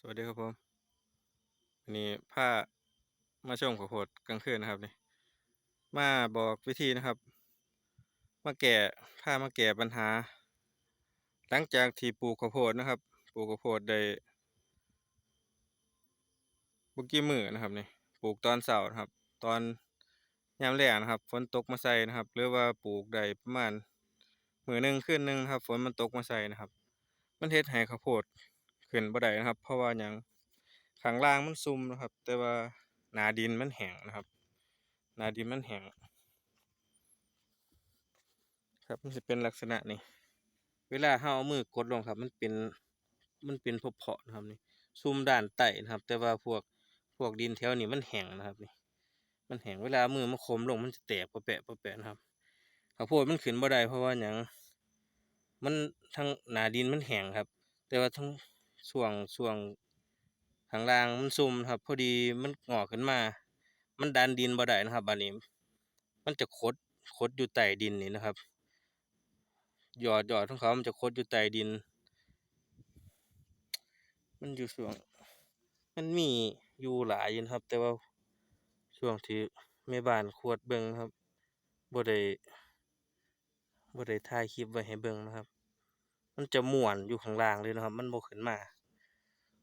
สวัสดีครับผมวันนี้พามาชมข้าวโพดกลางคืนนะครับนี่มาบอกวิธีนะครับ มาแก้ามาแก้ปัญหา หลังจากที่ปลูกข้าวโพดนะครับ ปลูกข้าวโพดได้บุกี่มือนะครับนี่ปลูกตอนเสาร์นะครับ ตอนยามแล้งนะครับ ฝนตกมาใส่นะครับ หรือว่าปลูกได้ประมาณมือหนึ่งคืนหนึ่งครับ ฝนมันตกมาใส่นะครับ มันเฮ็ดให้ข้าวโพด ขึ้นบ่ได้นะครับ เพราะว่าหยังข้างล่างมันซุ่มนะครับ แต่ว่าหนาดินมันแห้งนะครับหนาดินมันแห้งครับมันสิเป็นลักษณะนี้ เวลาเราเอามือกดลงครับ มันเป็นมันเป็นเพาะๆนะครับนี่ซุ่มด้านใต้นะครับ แต่ว่าพวกพวกดินแถวนี้มันแห้งนะครับนี่มันแห้งเวลามือมันคมลงมันจะแตกประแปะประแปะนะครับข้าวโพดมันขึ้นบ่ได้เพราะว่าหยังมันทั้งหนาดินมันแห้งครับ แต่ว่าทั้ง ช่วงช่วงข้างล่างมันซุ่มครับ พอดีมันงอกขึ้นมา มันดันดินบ่ได้นะครับบัดนี้ มันจะคดคดอยู่ใต้ดินนี่นะครับยอดยอดของเขามันจะคดอยู่ใต้ดิน มันอยู่ช่วง มันมีอยู่หลายอยู่นะครับ แต่ว่าช่วงที่แม่บ้านขวดเบิ่งครับบ่ได้บ่ได้ถ่ายคลิปไว้ให้เบิ่งนะครับ มันจะม่วนอยู่ข้างล่างเลยนะครับ มันบ่ขึ้นมา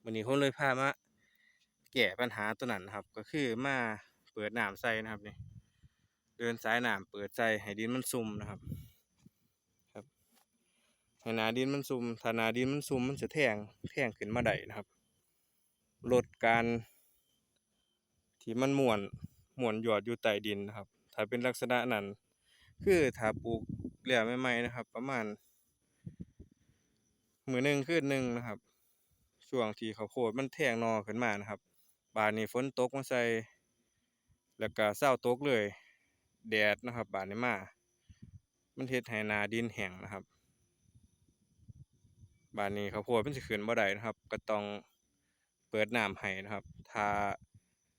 วันนี้ผมเลยพามาแก้ปัญหาตัวนั้นครับ ก็คือมาเปิดน้ำใส่นะครับนี่เดินสายน้ำเปิดใส่ให้ดินมันซุ่มนะครับ ครับให้นาดินมันซุ่มถ้านาดินมันซุ่มมันจะแทงแทงขึ้นมาได้นะครับลดการที่มันม่วนม่วนหยอดอยู่ใต้ดินนะครับ ถ้าเป็นลักษณะนั้นคือถ้าปลูกแล้วใหม่ๆนะครับ ประมาณมือหนึ่งคืนหนึ่งนะครับ ช่วงที่ข้าวโพดมันแทงนอขึ้นมานะครับ บาดนี้ฝนตกมาใส่แล้วก็เช้าตกเลย แดดนะครับ บาดนี้มา มันเฮ็ดให้นาดินแห้งนะครับ บาดนี้ข้าวโพดมันสิขึ้นบ่ได้นะครับ ก็ต้องเปิดน้ำให้นะครับ ถ้า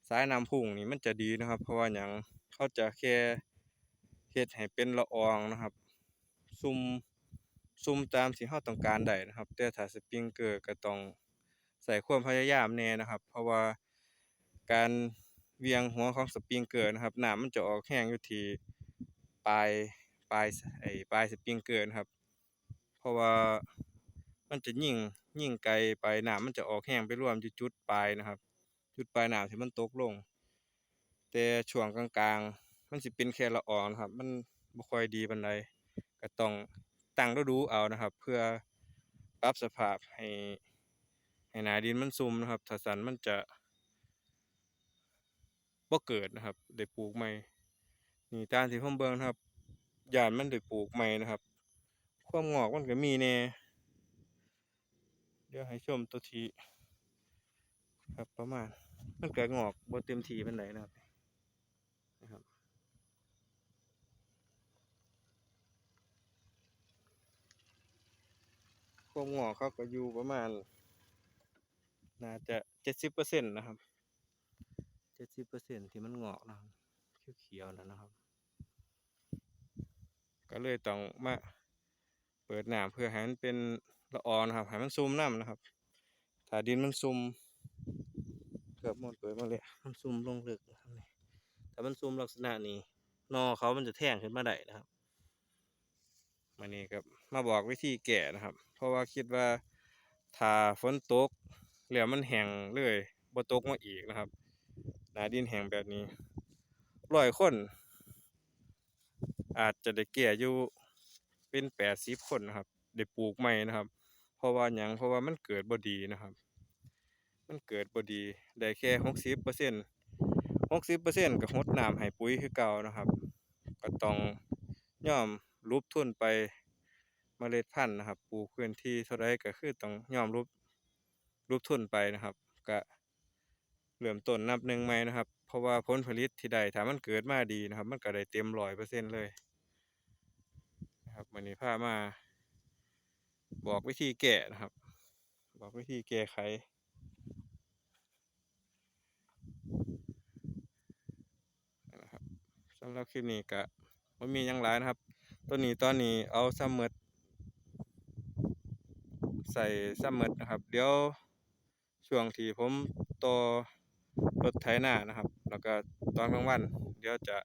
สายน้ำพุ่งนี่มันจะดีนะครับ เพราะว่าหยังเขาจะแค่เฮ็ดให้เป็นละอองนะครับ ซุ่มซุ่มตามที่เราต้องการได้นะครับ แต่ถ้าสปริงเกอร์ก็ต้อง ใส่ความพยายามแน่นะครับ เพราะว่าการเวียงหัวของสปริงเกอร์นะครับน้ำมันจะออกแรงอยู่ที่ปลายปลายไอ้ปลายสปริงเกอร์นะครับ เพราะว่ามันจะยิ่งยิ่งไกลไปน้ำมันจะออกแรงไปรวมอยู่จุดปลายนะครับ จุดปลายน้ำที่มันตกลง แต่ช่วงกลางๆ มันสิเป็นแค่ละอองนครับ มันบ่ค่อยดีปานใดก็ต้องตั้งฤดูเอานะครับ เพื่อปรับสภาพให้ ให้หนาดินมันซุ่มนะครับ ถ้าซั้นมันจะบ่เกิดนะครับ ได้ปลูกใหม่ นี่ตามที่ผมเบิ่งนะครับยานมันได้ปลูกใหม่นะครับ ความงอกมันก็มีแน่ เดี๋ยวให้ชมตัวทีครับประมาณ มันก็งอกบ่เต็มที่ปานใดนะครับนะครับความงอกเขาก็อยู่ประมาณ น่าจะเจ็ดสิบเปอร์เซ็นต์นะครับเจ็ดสิบเปอร์เซ็นต์ที่มันงอกนะครับเขียวๆนั่นนะครับ ก็เลยต้องมาเปิดน้ำเพื่อให้มันเป็นละอองนะครับให้มันซุ่มน้ำนะครับ ถ้าดินมันซุ่มเกือบหมดเปิดมาเลยมันซุ่มลงลึกนะครับนี่ถ้ามันซุ่มลักษณะนี้หนอเขามันจะแทงขึ้นมาได้นะครับมานี่ครับมาบอกวิธีแก้นะครับ เพราะว่าคิดว่าถ้าฝนตก แล้วมันแห้งเลยบ่ตกมาอีกนะครับ หนาดินแห้งแบบนี้ร้อยคน อาจจะได้แก่อยู่เป็นแปดสิบคนนะครับได้ปลูกใหม่นะครับ เพราะว่าหยังเพราะว่ามันเกิดบ่ดีนะครับ มันเกิดบ่ดีได้แค่หกสิบเปอร์เซ็นต์หกสิบเปอร์เซ็นต์ก็หดน้ำให้ปุ๋ยคือเก่านะครับ ก็ต้องย่อมรูปทุนไปเมล็ดพันธุ์นะครับ ปลูกพื้นที่เท่าไรก็คือต้องย่อมรูป รูปทุนไปนะครับก็เริ่มต้นนับหนึ่งใหม่นะครับ เพราะว่าผลผลิตที่ได้ถ้ามันเกิดมาดีนะครับ มันก็ได้เต็มร้อยเปอร์เซ็นต์เลยนะครับวันนี้พามา บอกวิธีแก้นะครับ บอกวิธีแก้ไขนะครับสำหรับคลิปนี้ก็ไม่มียังหลายนะครับตัวนี้ตอนนี้เอาซ้ำหมดใส่ซ้ำหมดนะครับ เดี๋ยว ช่วงที่ผมต่อรถไถนานะครับ แล้วก็ตอนกลางวัน เดี๋ยวจะ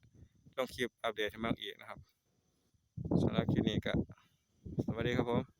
ลงคลิปอัปเดตให้เบิ่งอีกนะครับสำหรับคลิปนี้ก็สวัสดีครับผม